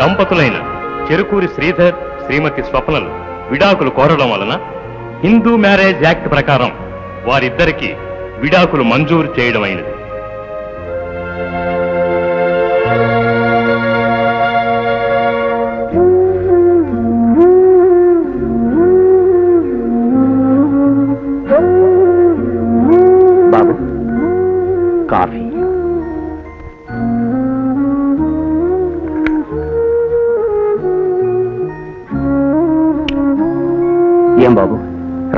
దంపతులైన చెరుకూరి శ్రీధర్ శ్రీమతి స్వప్నలు విడాకులు కోరడం వలన హిందూ మ్యారేజ్ యాక్ట్ ప్రకారం వారిద్దరికీ విడాకులు మంజూరు చేయడమైనది. ఏం బాబు?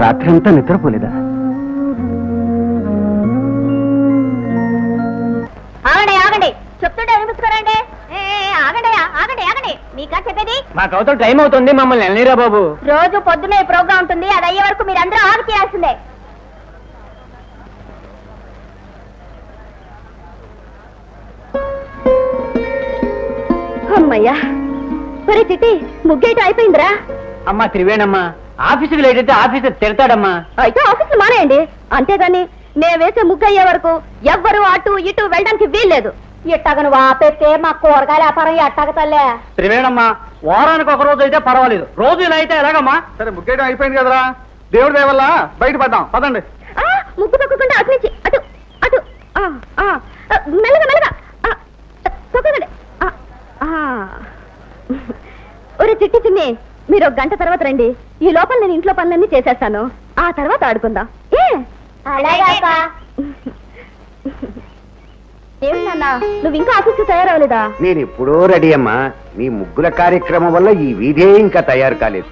రాత్రి అంతా నిద్రపోలేదా? ఆగండి ఆగండి. చెప్తుంటే వినిపించుకోరండి ఏ, ఏ, ఆగండి ఆగండి ఆగండి. మీకా చెప్పేది? మాకు అవతల టైం అవుతుంది మమ్మల్ని బాబు. రోజు పొద్దునే ప్రోగ్రామ్ ఉంటుంది అది అయ్యే వరకు మీరు అందరూ ఆగి తీరాల్సిందే అమ్మయ్యా ఒరే చిట్టి ముగ్గేట అయిపోయిందిరా? అమ్మా త్రివేణమ్మా ఆఫీసుకి లేట్ అయితే ఆఫీసర్ తిడతాడమ్మా. అయితే ఆఫీస్ మానేయండి. అంతేగాని నేను వేసే ముగ్గు అయ్యే వరకు ఎవ్వరు అటు ఇటు వెళ్ళడానికి వీల్లేదు. ఎట్టగను వాపేస్తే మా కూరగాయల వ్యాపారం ఎట్టగ తల్లే త్రివేణమ్మా వారానికి ఒక రోజు అయితే పర్వాలేదు. రోజు ఇలా అయితే ఎలాగమ్మా? సరే ముగ్గేయడం అయిపోయింది కదరా. దేవుడి దయ వల్ల బయట పడ్డాం. పదండి. ఆ, ముగ్గు తొక్కకుండా అటు నుంచి అటు అటు ఆ, ఆ, ఆ, మెల్లగా మెల్లగా ఆ, తొక్కకండి. ఆ, ఆ. ఒరే చిట్టి చిన్ని మీరు ఒక గంట తర్వాత రండి. ఈ లోపల నేను ఇంట్లో పనులన్నీ చేసేస్తాను. ఆ తర్వాత ఆడుకుందాం. ఏ? ఏమి నాన్న? నువ్వు ఇంకా ఆఫీస్కి తయారవ్వలేదా? నేను ఎప్పుడో రెడీ అమ్మా. నీ ముగ్గుల కార్యక్రమం వల్ల ఈ వీధే ఇంకా తయారు కాలేదు.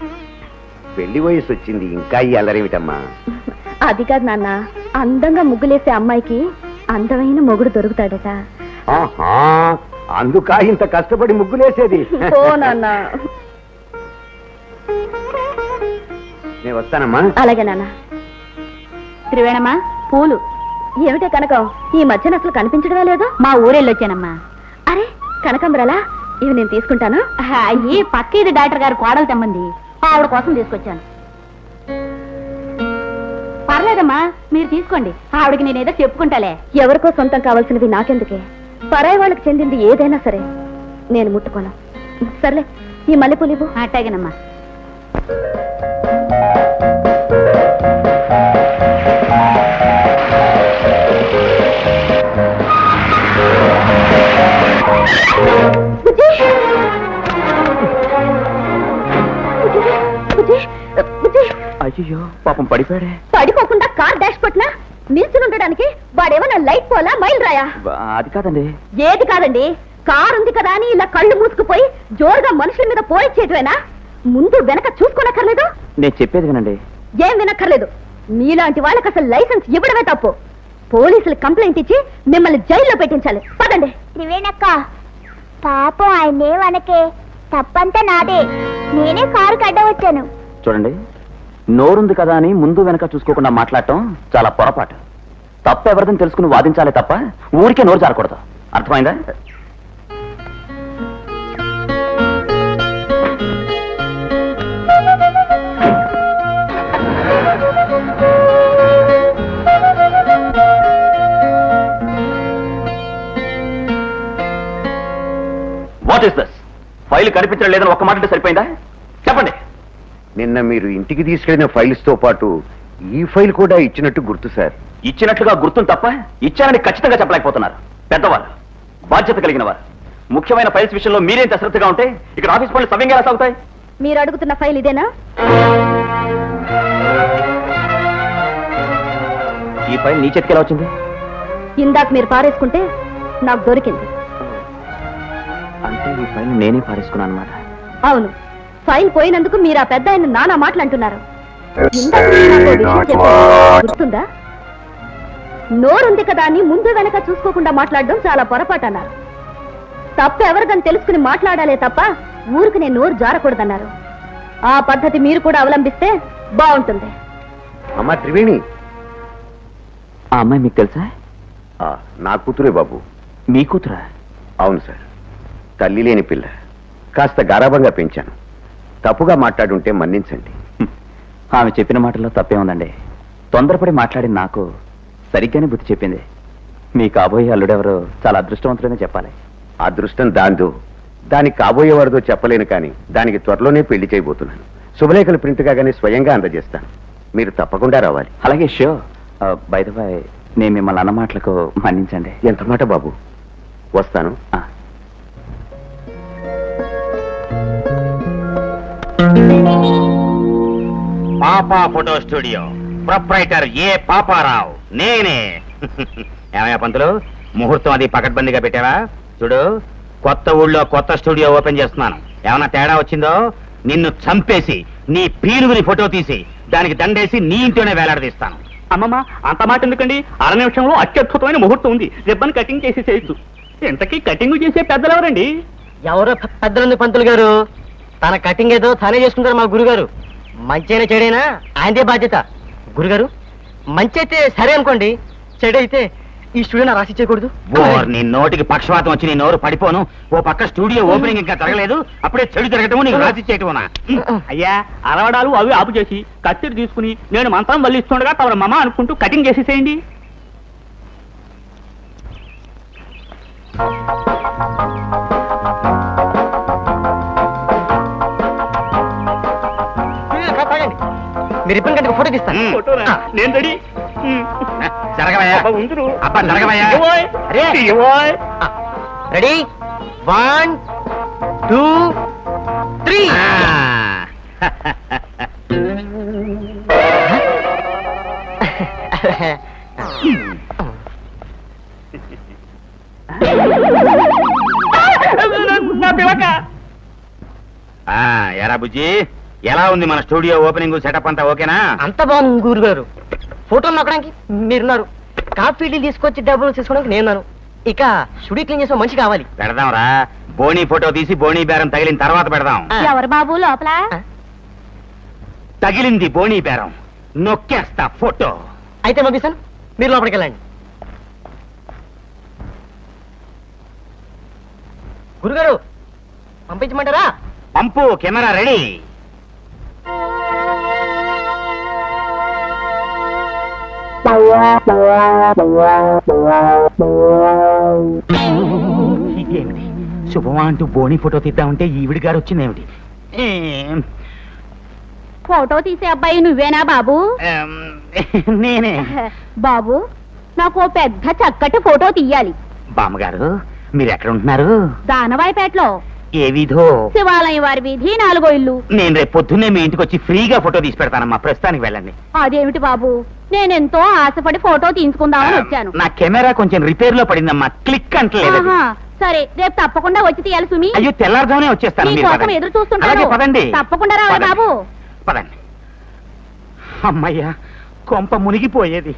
పెళ్ళి వయసు వచ్చింది ఇంకా ఈ అల్లరేమిటమ్మా? అది కాదు నాన్న. అందంగా ముగ్గులేసే అమ్మాయికి అందమైన మొగుడు దొరుకుతాడట. ఆహా! అందుకా ఇంత కష్టపడి ముగ్గులేసేది? ఓ నాన్న. నేను వస్తానమ్మా. అలాగే నాన్న. త్రివేణమ్మా పూలు. ఏమిటే కనకం? ఈ మధ్యన అసలు కనిపించడమే లేదు? మా ఊరెళ్ళొచ్చానమ్మా అరే కనకంబరాలా? ఇవి నేను తీసుకుంటాను. అయ్యి పక్క ఇది డాక్టర్ గారు కోడలు తెమ్మంది. ఆవిడ కోసం తీసుకొచ్చాను. పర్లేదమ్మా మీరు తీసుకోండి. ఆవిడకి నేనేదో చెప్పుకుంటాలే. ఎవరికో సొంతం కావాల్సినవి నాకెందుకే? పరాయి వాళ్ళకి చెందింది ఏదైనా సరే నేను ముట్టుకోను. సర్లే ఈ మల్లెపూలు ఇవ్వు. అట్టాగేనమ్మా అయ్యో పాపం పడిపోయాడే. పడిపోకుండా కార్ డాష్ కొట్టినా నిల్చుని ఉండడానికి వాడేమన్నా లైట్ పోలా మైల్ రాయా అది కాదండి. ఏది కాదండి? కార్ ఉంది కదా అని ఇలా కళ్ళు మూసుకుపోయి జోరుగా మనుషుల మీద పోయిచ్చేయటమేనా ముందు వెనక చూసుకోనక్కర్లేదు? నేను చెప్పేది వినండి. ఏం వినక్కర్లేదు. మీలాంటి వాళ్ళకి అసలు లైసెన్స్ ఇవ్వడమే తప్పు. పోలీసులు కంప్లైంట్ ఇచ్చి మిమ్మల్ని జైల్లో పెట్టించాలి. పదండి. త్రివేణక్క పాపం ఆయనేమనకే తప్పంతా నాదే. నేనే కారు కడ్డ వచ్చాను చూడండి. నోరుంది కదా అని ముందు వెనక చూసుకోకుండా మాట్లాడటం చాలా పొరపాటు. తప్ప ఎవరిదని తెలుసుకుని వాదించాలి తప్ప ఊరికే నోరు జారకూడదు. అర్థమైందా? వాట్ ఇస్ దిస్ ఫైల్ కనిపించడం లేదని ఒక్క మాట సరిపోయిందా? నిన్న మీరు ఇంటికి తీసుకెళ్ళిన ఫైల్స్తో పాటు ఈ ఫైల్ కూడా ఇచ్చినట్టు గుర్తు సార్. ఇచ్చినట్లుగా గుర్తును తప్ప ఇచ్చానని ఖచ్చితంగా చెప్పలేకపోతున్నారు. పెద్దవాళ్ళు బాధ్యత కలిగిన వారు. ముఖ్యమైన ఫైల్స్ విషయంలో మీరేంత అశ్రద్ధగా ఉంటే ఇక్కడ ఆఫీస్ పనులు సవ్యంగా ఎలా సాగుతాయి? మీరు అడుగుతున్న ఫైల్ ఇదేనా? ఈ ఫైల్ నీ చేతికి ఎలా వచ్చింది? ఇందాక మీరు పారేసుకుంటే నాకు దొరికింది. అంటే ఈ ఫైల్ నేనే పారేసుకున్నాను అనమాట అవును. ఫైల్ పోయినందుకు మీరు ఆ పెద్ద ఆయన నానా మాటలు అంటున్నారు. గుర్తుందా? నోరుంది కదా అని ముందు వెనక చూసుకోకుండా మాట్లాడడం చాలా పొరపాటు అన్నారు. తప్పు ఎవరికని తెలుసుకుని మాట్లాడాలే తప్ప ఊరికి నేను నోరు జారకూడదన్నారు. ఆ పద్ధతి మీరు కూడా అవలంబిస్తే బాగుంటుంది. అమ్మా త్రివేణి. ఆ అమ్మాయి మీకు తెలుసా? ఆ, నా కూతురే బాబు. మీ కూతురా? అవును సార్. తల్లి లేని పిల్ల. కాస్త గారాబంగా పెంచాను. తప్పుగా మాట్లాడుంటే మన్నించండి. ఆమె చెప్పిన మాటల్లో తప్పే ఉందండి తొందరపడి మాట్లాడిన నాకు సరిగ్గానే బుద్ధి చెప్పింది. మీ కాబోయే అల్లుడెవరో చాలా అదృష్టవంతుడనే చెప్పాలి. అదృష్టం దాంతో దానికి కాబోయేవారితో చెప్పలేను కానీ దానికి త్వరలోనే పెళ్ళి చేయబోతున్నాను. శుభలేఖలు ప్రింట్ కాగానే స్వయంగా అందజేస్తాను. మీరు తప్పకుండా రావాలి. అలాగే షో. బై ద బై నేను మిమ్మల్ని అన్న మాటలకు మన్నించండి. ఎంత మాట బాబు? వస్తాను. Papa photo studio. Proprietor A Paparao. నేనే. ఏమయ్యా పంతులు ముహూర్తం అది పకడ్బందీగా పెట్టావా? చూడు కొత్త ఊళ్ళో కొత్త స్టూడియో ఓపెన్ చేస్తున్నాను. ఏమన్నా తేడా వచ్చిందో? నిన్ను చంపేసి నీ పీనుగుని ఫోటో తీసి దానికి దండేసి నీ ఇంట్లోనే వేలాడదీస్తాను. అమ్మమ్మ అంత మాట ఎందుకండి? అర నిమిషంలో అత్యద్భుతమైన ముహూర్తం ఉంది. రిబ్బన్ కటింగ్ చేసి చేయొచ్చు. ఇంతకీ కటింగ్ చేసే పెద్దలు ఎవరండి ఎవరో పెద్దలంది పంతులు గారు. తన కటింగ్ ఏదో తానే చేసుకుంటారు మా గురుగారు. మంచైనా చెడైనా? ఆయనదే బాధ్యత. గురుగారు మంచి అయితే సరే అనుకోండి చెడైతే ఈ స్టూడియో రాసి చేయకూడదు నీ నోటికి పక్షవాతం వచ్చి నీ నోరు పడిపోను. ఓ పక్క స్టూడియో ఓపెనింగ్ ఇంకా జరగలేదు. అప్పుడే చెడు జరగటము నీకు రాసి చేయటమునా అయ్యా అలవడాలు అవి ఆపు చేసి కత్తిరి తీసుకుని నేను మంత్రం వల్లిస్తుండగా తమ మమ అనుకుంటూ కటింగ్ చేసేసేయండి. మీరు ఇబ్బంది కంటే ఫోటో తీస్తాను. ఫోటోనా? నేను రెడీ. జరగవయ్యా అబ్బా, ఉందురు. అబ్బా జరగవయ్యా ఇవ్వోయ్. అరే. ఇవ్వోయ్. రెడీ వన్ టూ త్రీ ఆ. నా పిలక ఆ, ఎరా బుజ్జి ఎలా ఉంది మన స్టూడియో ఓపెనింగ్ సెటప్ అంతా ఓకేనా? అంత బాగుంది గురుగారు. ఫోటోలు నొక్కడానికి మీరున్నారు. కాఫీ టీ తీసుకొచ్చి డబ్బులు తీసుకోవడానికి నేనున్నాను. ఇక స్టూడియో క్లీన్ చేసిన మనిషి కావాలి. పెడదాంరా. బోనీ ఫోటో తీసి బోనీ బేరం తగిలిన తర్వాత పెడదాం. ఎవరు బాబు లోపల? తగిలింది బోనీ బేరం. నొక్కేస్తా ఫోటో. అయితే పంపిస్తాను. మీరు లోపలికి వెళ్ళండి. గురుగారు పంపించమంటారా? పంపు కెమెరా రెడీ. ఇదేమిటి శుభమా అంటూ బోని ఫోటో తీద్దామంటే ఈవిడి గారు వచ్చిందేమిటి? ఫోటో తీసే అబ్బాయి నువ్వేనా బాబు? నేనే. బాబు నాకు పెద్ద చక్కటి ఫోటో తీయాలి. బామ్మగారు మీరు ఎక్కడ ఉంటున్నారు దానవాయిపేటలో. ఏ విధో? శివాలయం వారి వీధి నాలుగో ఇల్లు. నేను రేపు పొద్దున్నే మీ ఇంటికి వచ్చి ఫ్రీగా ఫోటో తీసి పెడతానమ్మా. ప్రస్తుతానికి వెళ్ళండి. అదేమిటి బాబు? నేనెంతో ఆశపడి ఫోటో తీసుకుందామని వచ్చాను నా కెమెరా కొంచెం రిపేర్లో పడిందమ్మా క్లిక్ అంటలేదు. ఆహా, సరే రేపు తప్పకుండా వచ్చి తీయాలి సుమి అయ్యో తెల్లారుజామునే వచ్చేస్తాను నీ మీరు కోసం పదండి. ఎదురు చూస్తుంటాను. అలాగే పదండి తప్పకుండా రావాలి పదండి. బాబు. పదండి అమ్మయ్యా కొంప మునిగిపోయేది